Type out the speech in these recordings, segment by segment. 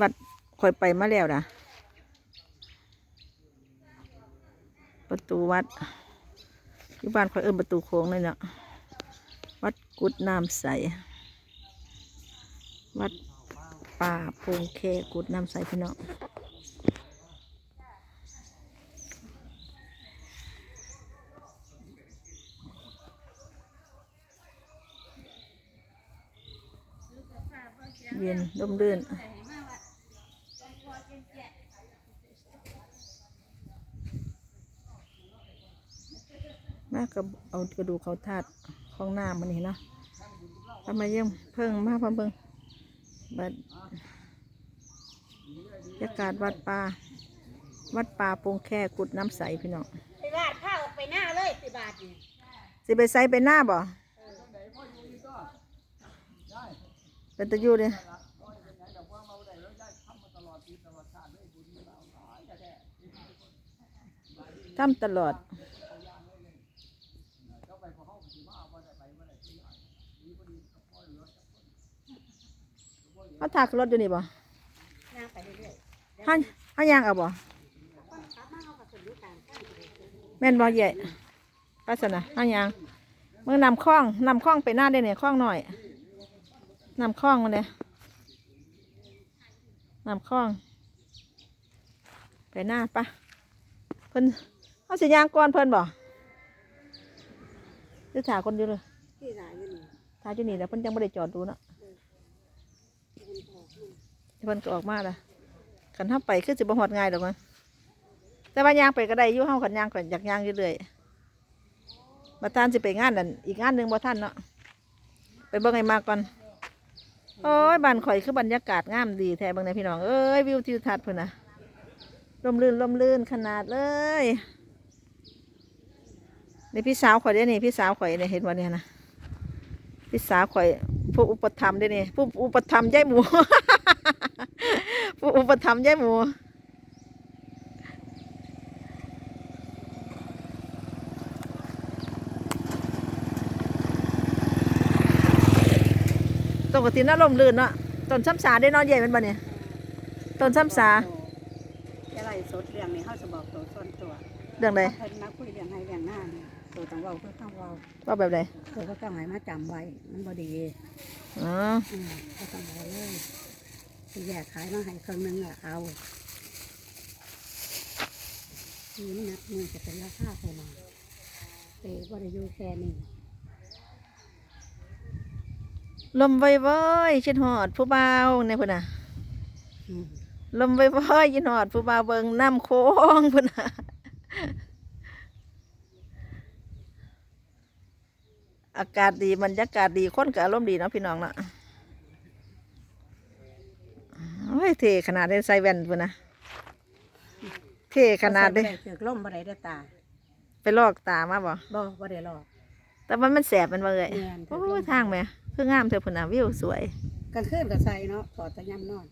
วัดคอยไปมาแล้วนะประตูวัดที่บ้านคอยเอิ้นประตูโค้งเลยเนาะวัดกุดน้ำใส วัดป่าโพงแคกุดน้ำใสพี่น้องเย็นร่มรื่น มากับเอากระดูกเขาทาดของหน้ามันนี่เนาะทำมาเยี่ยมเพิ่งมาพร้อมเบิ่งบัดบรรยากาศวัดป่าวัดป่าโปงแค่กุดน้ำใสพี่น้องไปบาดผ้าออกไปหน้าเลยสิบาทนี่สิไปใส่ไปหน้าบ่เป็นตะยูเลยทำตลอด เขาถากรถอยู่นี่บ่ย่างไปเรื่อยเขาเขายางเอาบ่ๆครับมาเอากับคนดูการข้างไปเรื่อยแม่นบ่ใหญ่ปัสนะเขายางเมื่อนำคล้องนำคล้องไปหน้าได้เนี่ยคล้องหน่อยนำคล้องมาเนี่ยนำคล้อง ไปหน้าปะเพิ่นเขาสิยางก่อนเพิ่นบ่หรือถาคนอยู่เลยๆที่ร้านอยู่นี่ถาอยู่นี่แล้วเพิ่นยังไม่ได้จอดดูเนาะที่มันออกนี่ เพิ่นก็ออกมาละขันห้าไปคือสิบ่ฮอดง่ายดอกมันแต่ว่ายางไปก็ได้ยู่เฮาขันยางก่อนอยากยางอยู่เลยมาท่านสิไปงานนั่นอีกงานหนึ่งบ่ท่านเนาะไปเบิ่งให้มาก่อนโอ้ยบ้านข่อยคือบรรยากาศงามดีแท้เบิ่งในพี่น้องเอ้ยวิวทิวทัศน์เพิ่นนะร่มรื่นร่มรื่นขนาดเลยในพี่สาวข่อยเด้นี่พี่สาวข่อยเนี่ยเห็นบ่เนี่ยนะพี่สาวข่อยผู้อุปถัมภ์เด้นี่ผู้อุปถัมภ์ยายหมู อุปถัมภ์ยายหมูปกติน่าลมลื่นเนาะต้นซ้ำสาได้เนอนใหญ่เป็นบ่เนี่ยต้นซ้ำสาอะไรสดเรื่องนี้เขาจะบอกตัวส่วนตัวเรื่องใดเพิ่นมาคุยเรื่องให้เรื่องหน้านี่ตัวต้องเว้าเพื่อต้องเว้าว่าแบบใดตัวก็ต้องให้มาจำไว้มันบ่ดีอ๋ออืมก็ต้องเอาเลยสิ แยกขายมาให้ครึ่งหนึงอะเอานี่มันนับมือจะเป็นราคาเท่าไหร่เตะบ่ได้อยู่แค่นี้ลมไว้ๆชิดหอดผู้บ่าวในพุ่นน่ะอืมลมไว้ๆชิดหอดผู้บ่าวเบิงน้ำโค้งพุ่นน่ะอากาศดีบรรยากาศดีคนก็อารมณ์ดีเนาะพี่น้องเนาะโอ้ย เท่ขนาดได้ใส่แว่นพุ่นน่ะเท่ขนาดเด้บ่ใส่เสือกล่มบ่ได้ได้ตา ไปลอกตามาบ่บ่บ่ได้หรอก แต่มันมันแสบมันบ่เลยแม่นโอ้ยทางแม่คืองามเธอพุ่นน่ะวิวสวยกลางคืนก็ใส่เนาะถอดแต่ยามนอน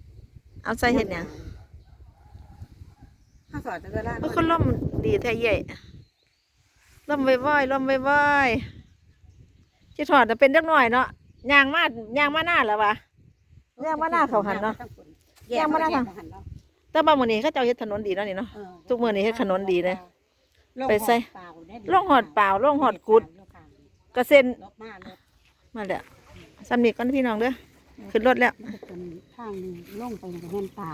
เอาใส่เห็ดหยังถ้าถอดแต่เวลาเออคนล่มดีแท้ใหญ่ล่มไว้ว้อยล่มไว้ว้อยที่ถอดจะเป็นจักหน่อยเนาะยางมาย่างมาหน้าแล้ววะย่างมาหน้าเขาหันเนาะ ย่างมาหน้าเขาหันเนาะแต่บางมื้อนี้เขาเจ้าเฮ็ดถนนดีเนาะนี่เนาะเออทุกมื้อนี้เฮ็ดถนนดีเลยลงไปใส่หอดเปล่าได้ลงหอดเปล่าลงหอดกุดกระเซ็นลบมาเลยมาแล้วสำนีก่อนพี่น้องเด้อขึ้นรถแล้ว มันจะเป็นทางหนึงลงไปในแห่นตา